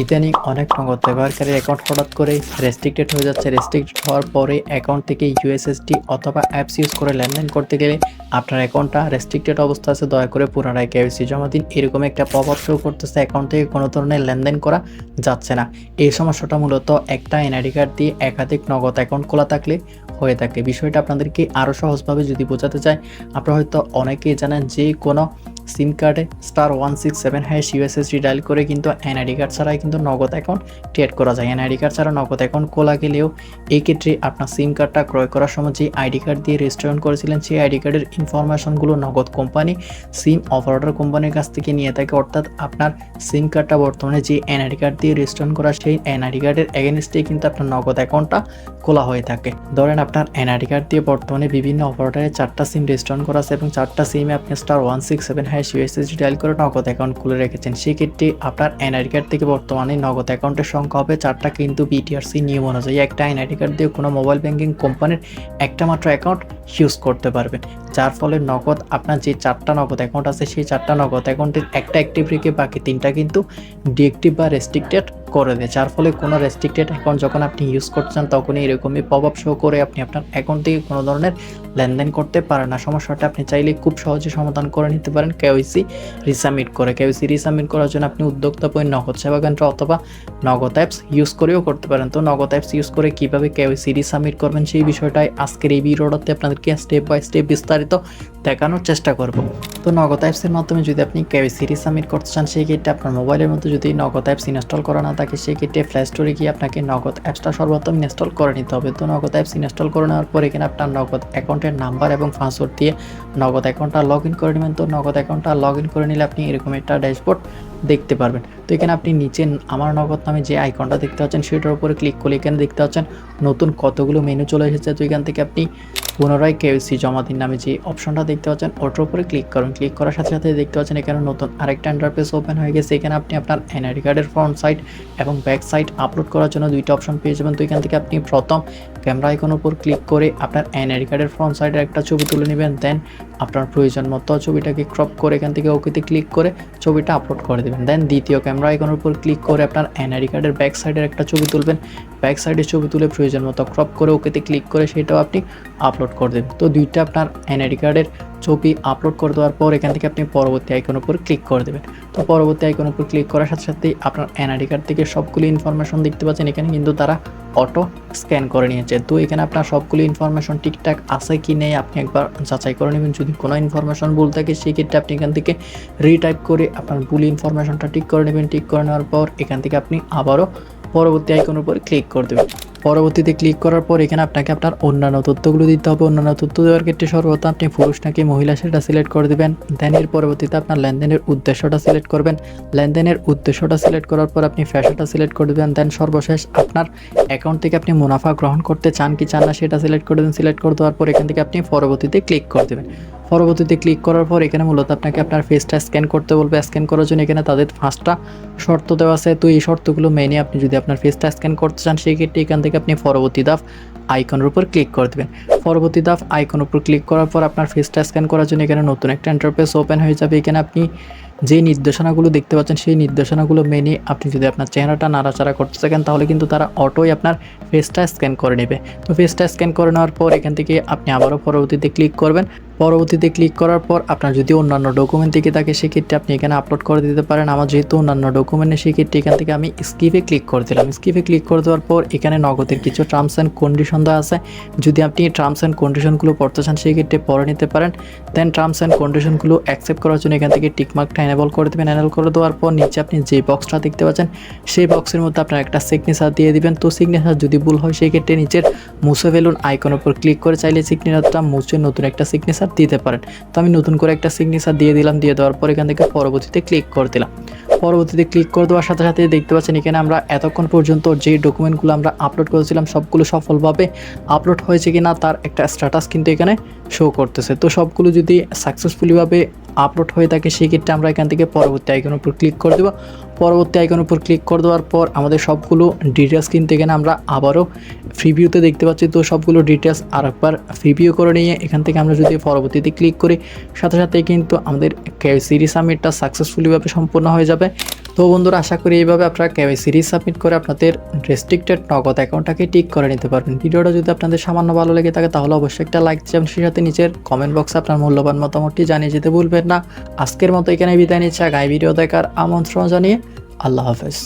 ইদানিং অনেক ব্যবহারকারীর অ্যাকাউন্ট হঠাৎ করে রেস্ট্রিক্টেড হয়ে যাচ্ছে। রেস্ট্রিক্টেড হওয়ার পরে অ্যাকাউন্ট থেকে ইউএসএসডি অথবা অ্যাপস ইউজ করে লেনদেন করতে গেলে আপনার অ্যাকাউন্টটা রেস্ট্রিক্টেড অবস্থা আছে। দয়া করে পুনরায় কেওয়াইসি জমা দিন। এরকম একটা প্রভাব শো করতেছে অ্যাকাউন্ট থেকে কোনো ধরনের লেনদেন করা যাচ্ছে না। এই সমস্যাটা মূলত একটা এনআইডি কার্ড দিয়ে একাধিক নগদ অ্যাকাউন্ট খোলা থাকলে হয়ে থাকে। বিষয়টা আপনাদেরকে আরও সহজভাবে যদি বোঝাতে চাই, আপনারা হয়তো অনেকেই জানেন যে কোনো সিম কার্ডে star one six seven hash USSD dial করে কিন্তু এনআইডি কার্ড ছাড়াই কিন্তু নগদ অ্যাকাউন্ট ক্রিয়েট করা যায়। এনআইডি কার্ড ছাড়া নগদ অ্যাকাউন্ট খোলা গেলেও এই ক্ষেত্রে আপনার সিম কার্ডটা ক্রয় করার সময় যে আইডি কার্ড দিয়ে রেজিস্ট্রেশন করেছিলেন, সেই আইডি কার্ডের ইনফরমেশনগুলো নগদ কোম্পানি সিম অপারেটর কোম্পানির কাছ থেকে নিয়ে থাকে। অর্থাৎ আপনার সিম কার্ডটা বর্তমানে যে এনআইডি কার্ড দিয়ে রেজিস্ট্রেশন করা, সেই এনআইডি কার্ডের এগেনস্টেই কিন্তু আপনার নগদ অ্যাকাউন্টটা খোলা হয়ে থাকে। ধরেন আপনার এনআইডি কার্ড দিয়ে বর্তমানে বিভিন্ন অপারেটরে চারটা সিম রেজিস্ট্রেশন করা আছে এবং চারটা সিমে আপনি star one six seven hash USSD dial করে নগদ অ্যাকাউন্ট খুলে রেখেছেন। সেক্ষেত্রে আপনার এনআইডি কার্ড থেকে বর্তমানে নগদ অ্যাকাউন্টের সংখ্যা হবে চারটা কিন্তু বিটিআরসি নিয়ম অনুযায়ী। একটা এনআইডি কার্ড দিয়ে কোনো মোবাইল ব্যাঙ্কিং কোম্পানির একটা মাত্র অ্যাকাউন্ট ইউজ করতে পারবেন। যার ফলে নগদ আপনার যে চারটা নগদ অ্যাকাউন্ট আছে, সেই চারটা নগদ অ্যাকাউন্টের একটা অ্যাক্টিভ রেখে বাকি তিনটা কিন্তু ডিএক্টিভ বা রেস্ট্রিক্টেড করে দেয়, যার ফলে কোনো রেস্ট্রিক্টেড অ্যাকাউন্ট যখন আপনি ইউজ করছেন তখনই এরকমই প্রভাব শো করে আপনি আপনার অ্যাকাউন্ট থেকে কোনো ধরনের লেনদেন করতে পারেন না। সমস্যাটা আপনি চাইলে খুব সহজে সমাধান করে নিতে পারেন কেওয়াইসি রিসাবমিট করে। কেওয়াইসি রিসাবমিট করার জন্য আপনি উদ্যোক্তা বই নগদ সেবা কেন্দ্র অথবা নগদ অ্যাপস ইউজ করেও করতে পারেন। তো নগদ অ্যাপস ইউজ করে কীভাবে কেওয়াইসি রিসাবমিট করবেন সেই বিষয়টাই আজকের এই ভিডিওটাতে আপনাদেরকে স্টেপ বাই স্টেপ বিস্তারিত দেখানোর চেষ্টা করব। তো নগদ অ্যাপসের মাধ্যমে যদি আপনি সিরিজ সাবমিট করতে চান, সেই ক্ষেত্রে আপনার মোবাইলের মধ্যে যদি নগদ অ্যাপস ইনস্টল করা না থাকে, সেই ক্ষেত্রে প্লে স্টোরে গিয়ে আপনাকে নগদ অ্যাপসটা সর্বোত্তম ইনস্টল করে নিতে হবে। তো নগদ অ্যাপস ইনস্টল করে নেওয়ার পর এখানে আপনার নগদ অ্যাকাউন্টের নাম্বার এবং পাসওয়ার্ড দিয়ে নগদ অ্যাকাউন্টটা লগ ইন করে নেবেন। তো নগদ অ্যাকাউন্টটা লগ ইন করে নিলে আপনি এরকম একটা ড্যাশবোর্ড দেখতে পারবেন। তো এখানে আপনি নিচে আমার নগদ নামে যে আইকনটা দেখতে পাচ্ছেন, সেটার উপরে ক্লিক করলে এখানে দেখতে পাচ্ছেন নতুন কতগুলো মেনু চলে এসেছে। তো এখান থেকে আপনি পুনরায় কেওসি জমা দিন নামে যে অপশনটা দেখতে পাচ্ছেন, ওটার উপরে ক্লিক করুন। ক্লিক করার সাথে সাথে দেখতে পাচ্ছেন এখানে নতুন আরেকটা ইন্টারফেস ওপেন হয়ে গেছে। এখানে আপনি আপনার এনআইডি কার্ডের ফ্রন্ট সাইড এবং ব্যাক সাইড আপলোড করার জন্য দুইটা অপশন পেয়ে যাবেন। তো এখান থেকে আপনি প্রথম ক্যামেরা আইকনের উপর ক্লিক করে আপনার এনআইডি কার্ডের ফ্রন্ট সাইডের একটা ছবি তুলে নেবেন। দেন আপনার প্রয়োজন মতো ছবিটাকে ক্রপ করে এখান থেকে ওকেতে ক্লিক করে ছবিটা আপলোড করে দেবেন। দেন দ্বিতীয় ক্যামেরা আইকনের উপর ক্লিক করে আপনার এনআইডি কার্ডের ব্যাক সাইডের একটা ছবি তুলবেন। ব্যাক সাইডের ছবি তুলে প্রয়োজন মতো ক্রপ করে ওকেতে ক্লিক করে সেটাও আপনি আপলোড করে দেবেন তো দুইটা আপনার এনআইডি কার্ডের ছবি আপলোড করে দেওয়ার পর এখান থেকে আপনি পরবর্তী আইকনের উপর ক্লিক করে দেবেন। তো পরবর্তী আইকনের উপর ক্লিক করার সাথে সাথে আপনার এনআইডি কার্ড থেকে সবগুলো ইনফরমেশন দেখতে পাচ্ছেন। এখানে কিন্তু তারা অটো স্ক্যান করে নিয়েছে। তো এখানে আপনার সবগুলো ইনফরমেশন ঠিকঠাক আছে কি নেই আপনি একবার যাচাই করে নেবেন। যদি কোনো ইনফরমেশন ভুল থাকে, সেক্ষেত্রে আপনি এখান থেকে রিটাইপ করে আপনার ভুল ইনফরমেশনটা ঠিক করে নেবেন। ঠিক করে নেওয়ার পর এখান থেকে আপনি আবারও পরবর্তী আইকনের উপর ক্লিক করে দেবেন। পরবর্তীতে ক্লিক করার পর এখানে আপনাকে আপনার অন্যান্য তথ্যগুলো দিতে হবে। অন্যান্য তথ্য দেওয়ার ক্ষেত্রে সর্বপ্রথম আপনি পুরুষ নাকি মহিলা সেটা সিলেক্ট করে দেবেন। দেন এর পরবর্তীতে আপনার লেনদেনের উদ্দেশ্যটা সিলেক্ট করবেন। লেনদেনের উদ্দেশ্যটা সিলেক্ট করার পর আপনি ফ্যাশনটা সিলেক্ট করে দেবেন। দেন সর্বশেষ আপনার অ্যাকাউন্ট থেকে আপনি মুনাফা গ্রহণ করতে চান কি চান না সেটা সিলেক্ট করে দেন সিলেক্ট করে দেওয়ার পর এখান থেকে আপনি পরবর্তীতে ক্লিক করে দেবেন। পরবর্তীতে ক্লিক করার পর এখানে মূলত আপনাকে আপনার ফেসটা স্ক্যান করতে বলবে। স্ক্যান করার জন্য এখানে তাদের পাঁচটা শর্ত দেওয়া আছে। তো এই শর্তগুলো মেনে আপনি যদি আপনার ফেসটা স্ক্যান করতে চান সেই ক্ষেত্রে এখান থেকে আপনি পরবর্তী ধাপ আইকনের উপর ক্লিক করে দেবেন। পরবর্তী ধাপ আইকনের উপর ক্লিক করার পর আপনার ফেসটা স্ক্যান করার জন্য এখানে নতুন একটা ইন্টারফেস ওপেন হয়ে যাবে। এখানে আপনি যে নির্দেশনাগুলো দেখতে পাচ্ছেন, সেই নির্দেশনাগুলো মেনে আপনি যদি আপনার চেহারাটা নাড়াচাড়া করতে থাকেন, তাহলে কিন্তু তারা অটোই আপনার ফেসটা স্ক্যান করে নেবে। তো ফেসটা স্ক্যান করে নেওয়ার পর এখান থেকে আপনি আবারও পরবর্তীতে ক্লিক করবেন। পরবর্তীতে ক্লিক করার পর আপনার যদি অন্যান্য ডকুমেন্ট থেকে থাকে, সেক্ষেত্রে আপনি এখানে আপলোড করে দিতে পারেন। আমার যেহেতু অন্যান্য ডকুমেন্টের সেক্ষেত্রে এখান থেকে আমি স্কিপে ক্লিক করে দিলাম। স্কিপে ক্লিক করে দেওয়ার পর এখানে নগদের কিছু টার্মস অ্যান্ড কন্ডিশন দেওয়া আছে। যদি আপনি টার্মস অ্যান্ড কন্ডিশনগুলো পড়তে চান, সেক্ষেত্রে পড়ে নিতে পারেন। দেন টার্মস অ্যান্ড কন্ডিশনগুলো অ্যাকসেপ্ট করার জন্য এখান থেকে টিকমার্কটা এনেবল করে দেবেন। এনেবল করে দেওয়ার পর নিচে আপনি যে বক্সটা দেখতে পাচ্ছেন, সেই বক্সের মধ্যে আপনার একটা সিগনেচার দিয়ে দিবেন। তো সিগনেচার যদি ভুল হয় সেই ক্ষেত্রে নিচের মুছে ফেলুন আইকনের উপর ক্লিক করে। চাইলে সিগনেচারটা মুছে নতুন একটা সিগনেচার দিতে পারেন। তো আমি নতুন করে একটা সিগনেচার দিয়ে দিলাম, দিয়ে দেওয়ার পর এখান থেকে পরবর্তীতে ক্লিক করে দিলাম। পরবর্তীতে ক্লিক করে দেওয়ার সাথে সাথে দেখতে পাচ্ছেন এখানে আমরা এতক্ষণ পর্যন্ত যে ডকুমেন্টগুলো আমরা আপলোড করেছিলাম, সবগুলো সফলভাবে আপলোড হয়েছে কি না তার একটা স্ট্যাটাস কিন্তু এখানে শো করতেছে। তো সবগুলো যদি সাকসেসফুলিভাবে আপলোড হয়ে থাকে সেক্ষেত্রে আমরা এখান থেকে পরবর্তী আইকনের উপর ক্লিক করে দেবো। পরবর্তী আইকনের উপর ক্লিক করে দেওয়ার পর আমাদের সবগুলো ডিটেলস কিনতে গেলে আমরা আবারও ফ্রিভিউতে দেখতে পাচ্ছি। তো সবগুলো ডিটেলস আর একবার ফ্রিভিউ করে নিয়ে এখান থেকে আমরা যদি পরবর্তীতে ক্লিক করি, সাথে সাথে কিন্তু আমাদের সিরিজ সামিটটা সাকসেসফুলিভাবে সম্পূর্ণ হয়ে যাবে। তো বন্ধুরা, আশা করি এইভাবে আপনারা সিরিজ সাবমিট করে আপনাদের রেস্ট্রিক্টেড নগদ অ্যাকাউন্টটাকে টিক করে নিতে পারবেন। ভিডিওটা যদি আপনাদের সামান্য ভালো লেগে থাকে, তাহলে অবশ্যই একটা লাইক চান সেই সাথে নিচের কমেন্ট বক্সে আপনার মূল্যবান মতামতটি জানিয়ে যেতে ভুলবেন না। আজকের মতো এখানে বিদায় নিচ্ছে। আগামী ভিডিও দেখার আমন্ত্রণ জানিয়ে আল্লাহ হাফেজ।